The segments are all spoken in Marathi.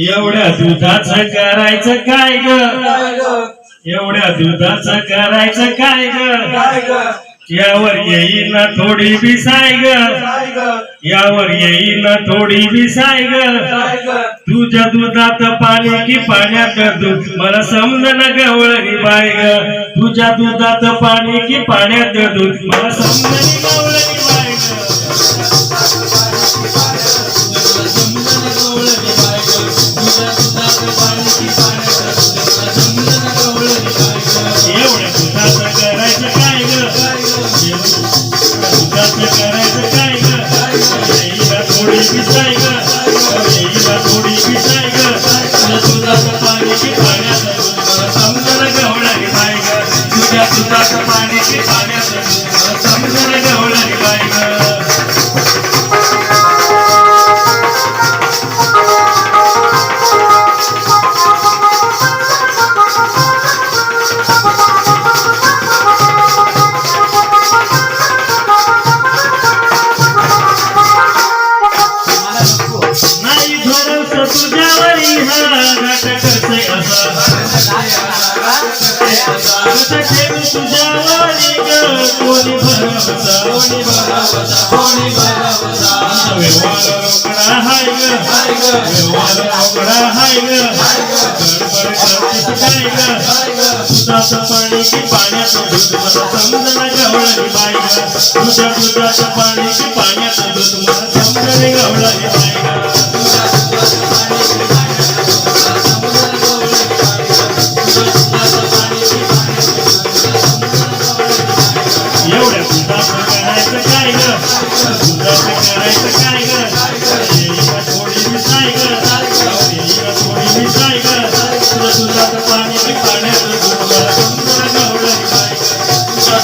एवढ्या दुधाचं करायचं काय ग? एवढ्या दुधाचं करायचं काय ग? यावर येईन ना थोडी बिसाय ग. यावर येईन ना थोडी बिसाय ग. तुझ्या दुधात पाणी की पाण्यात दूध? मला समजन गवळणी बाय ग. तुझ्या दुधात पाणी की पाण्यात दूध? मला समजन गवळणी करते असा कोणी भरवसा व्यवहार हाय ग व्यवहार हाय ग गडबड करतेस काय ग दुधाचं पाणी की पाण्याचं दूध मला समजणं गवळणी बाई ग तुझ्या दुधाचं पाणी की पाण्याचं दूध मला समजणे गवळणी बाई ग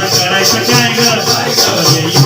करायचं काय ग